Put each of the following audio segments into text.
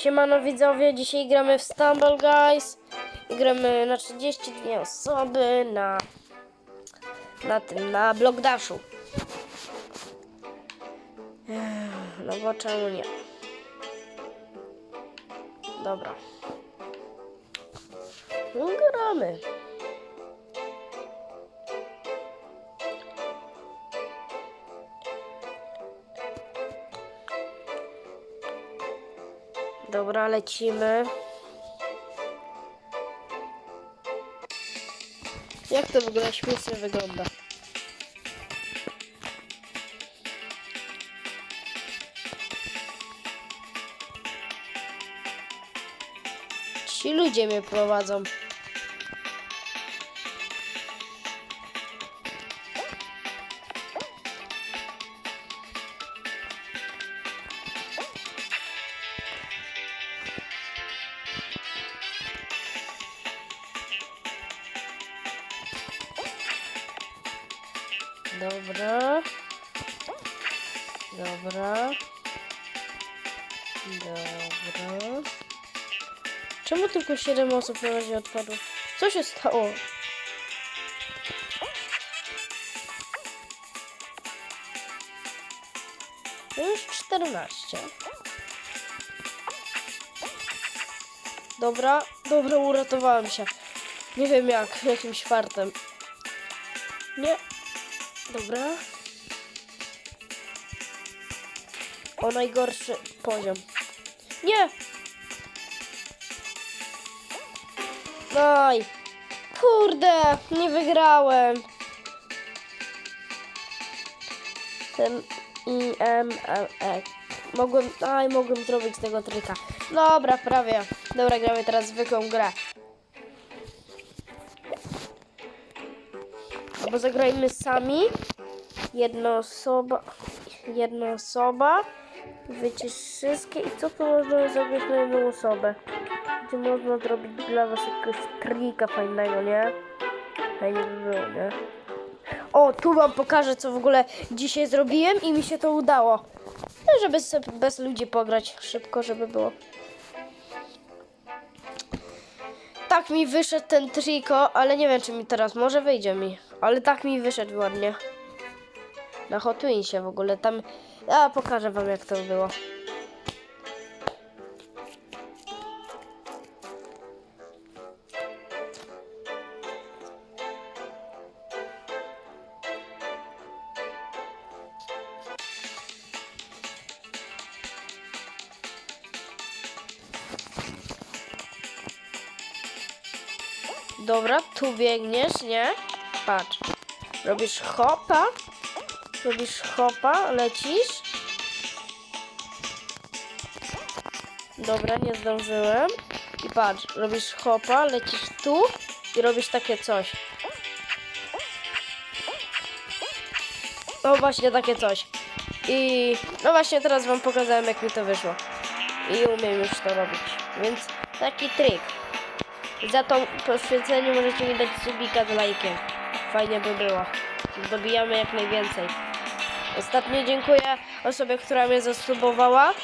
Siemano widzowie, dzisiaj gramy w Stumble Guys i gramy na 32 osoby na na tym, na Block Dashu. Ech, No bo czemu nie? Dobra. No gramy. Dobra, lecimy. Jak to w ogóle śmiesznie wygląda? Ci ludzie mnie prowadzą. Dobra. Dobra. Dobra. Czemu tylko 7 osób na razie odpadło? Co się stało? Już 14. Dobra, dobra, uratowałem się. Nie wiem jak, jakimś fartem. Nie. Dobra. O najgorszy poziom. Nie! Oj! Kurde! Nie wygrałem! Ten I M L E. Mogłem. Aj, mogłem zrobić tego trika. Dobra, prawie. Dobra, gramy teraz zwykłą grę. Albo zagrajmy sami. Jedna osoba. Jedna osoba. Wycisz wszystkie. I co tu można zagrać na jedną osobę? Gdzie można zrobić dla was jakiegoś trika fajnego, nie? Fajnie by było, nie? O, tu wam pokażę, co w ogóle dzisiaj zrobiłem i mi się to udało. No, żeby sobie bez ludzi pograć szybko, żeby było. Tak mi wyszedł ten triko, ale nie wiem, czy mi teraz może wyjdzie mi. Ale tak mi wyszedł ładnie. Na Hot w ogóle tam... Ja pokażę wam, jak to było. Dobra, tu biegniesz, nie? Patrz. Robisz hopa. Robisz hopa, lecisz. Dobra, nie zdążyłem. I patrz, robisz hopa, lecisz tu i robisz takie coś. No właśnie takie coś. I no właśnie teraz wam pokazałem jak mi to wyszło. I umiem już to robić. Więc taki trik. Za to poświęcenie możecie mi dać subika z lajkiem. Fajnie by było. Dobijamy jak najwięcej. Ostatnio dziękuję osobie, która mnie zasubowała.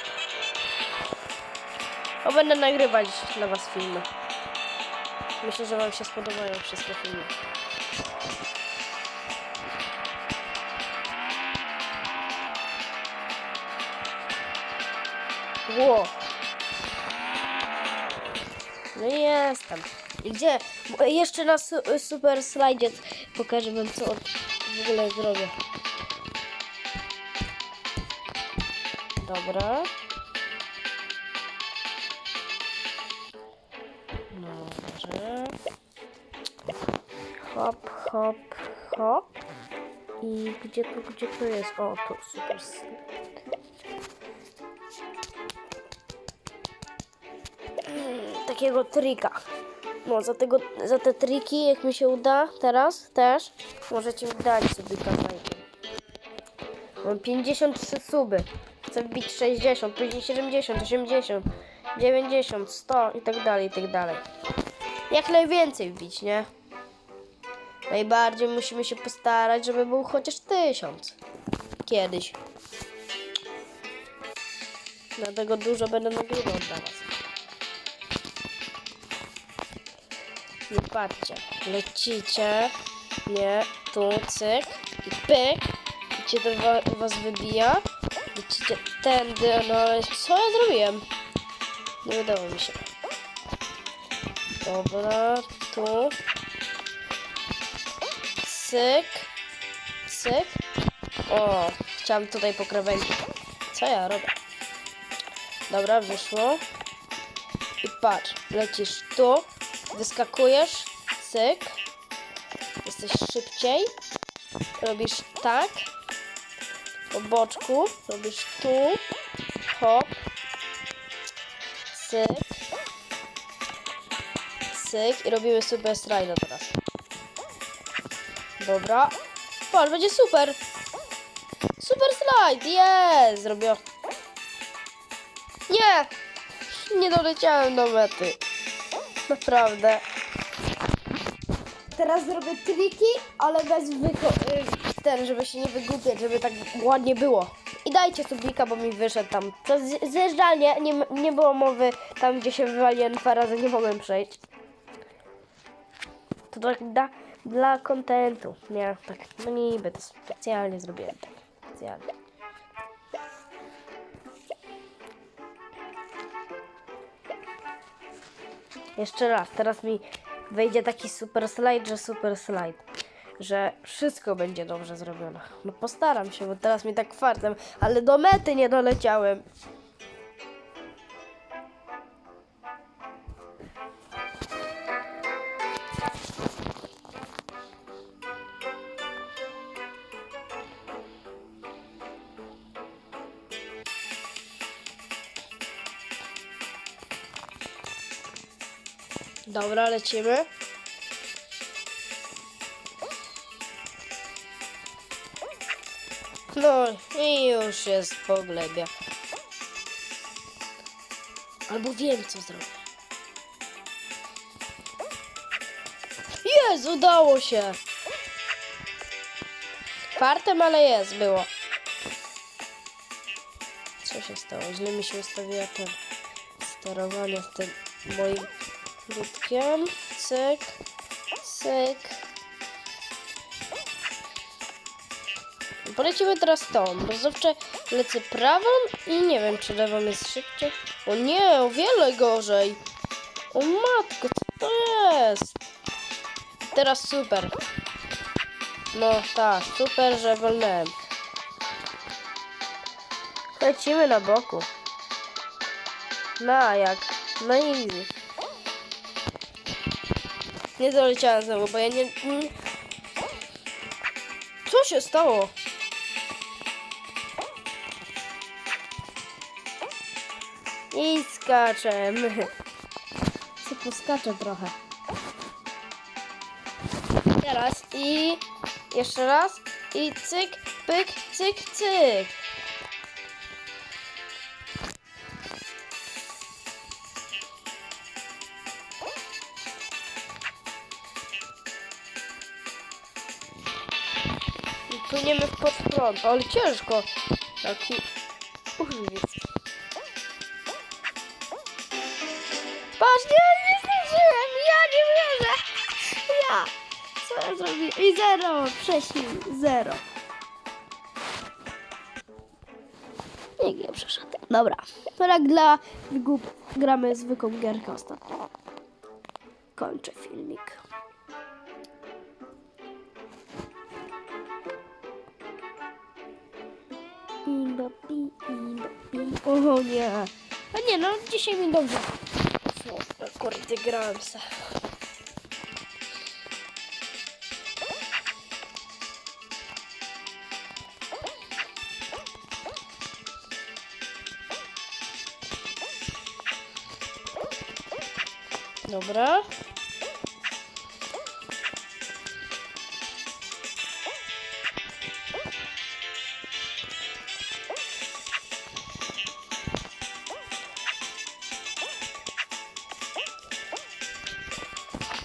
O, będę nagrywać dla was filmy. Myślę, że wam się spodobają wszystkie filmy. Ło! No jestem. Gdzie? Jeszcze na su super slajdzie pokażę wam co w ogóle zrobię. Dobra. Dobrze. Hop, hop, hop. I gdzie tu, gdzie to jest? O, tu super slide. Takiego trika. No, za, tego, za te triki, jak mi się uda teraz też, możecie dać sobie kazajkę. Mam 53 suby. Chcę wbić 60, później 70, 80, 90, 100 i tak dalej, i tak dalej. Jak najwięcej wbić, nie? Najbardziej musimy się postarać, żeby był chociaż 1000. Kiedyś. Dlatego dużo będę nagrywał dla was. Nie patrzcie. Lecicie. Nie. Tu, cyk. I pyk. I cię to wa- was wybija. Lecicie tędy. No ale co ja zrobiłem? Nie udało mi się. Dobra. Tu. Cyk. Cyk. O, chciałam tutaj po. Co ja robię? Dobra, wyszło. I patrz, lecisz tu, wyskakujesz, cyk. Jesteś szybciej. Robisz tak. Po boczku. Robisz tu. Hop. Cyk. Cyk. I robimy super strajda teraz. Dobra. Patrz, będzie super. Super slajd, jest! Zrobię. Nie! Nie doleciałem do mety. Naprawdę. Teraz zrobię triki, ale bez wyko... y, Ten, żeby się nie wygłupiać, żeby tak ładnie było. I dajcie subika, bo mi wyszedł tam. To zjeżdżalnie, nie, nie było mowy tam, gdzie się wywaliłem dwa razy, nie mogłem przejść. To tak da, dla kontentu. Nie, tak, no niby, to specjalnie zrobiłem tak. Specjalnie. Jeszcze raz, teraz mi wejdzie taki super slajd, że super slajd. Że wszystko będzie dobrze zrobione. No postaram się, bo teraz mi tak fartem, ale do mety nie doleciałem. Dobra, lecimy. No i już jest po glebie. Albo wiem, co zrobię. Jest, udało się. Fartem, ale jest, było. Co się stało? Źle mi się ustawiła ten sterowanie z tym moim Ludkiem. Cyk. Cyk. Polecimy teraz tą. Bo zawsze lecę prawą i nie wiem, czy lewą jest szybciej. O nie, o wiele gorzej. O matko, co to jest? Teraz super. No tak, super, że wolnałem. Lecimy na boku. No a jak? No easy. Nie doleciałem znowu, bo ja nie, nie... Co się stało? I skaczemy. Co poskaczę trochę. Teraz i jeszcze raz i cyk, pyk, cyk, cyk. W pod prąd, ale ciężko. Taki używiec. Patrz, nie, nie zdążyłem, ja nie wierzę. Ja. Co ja zrobiłem? I zero, prześlij, zero. Nikt nie przeszedł. Dobra. Teraz dla głup gramy zwykłą gierkę ostatnio. Kończę filmik. Pi, imba, pi. O nie. A nie, no dzisiaj mi dobrze. No, kurde, grałem se. Dobra.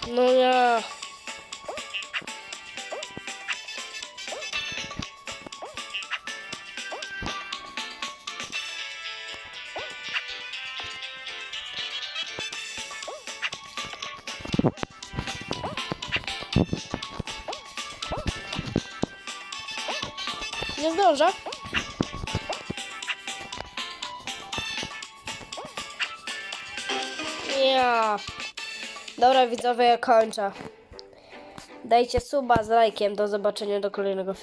Ну я... Не zdążę. Ja. Dobra widzowie, ja kończę. Dajcie suba z lajkiem. Do zobaczenia do kolejnego filmu.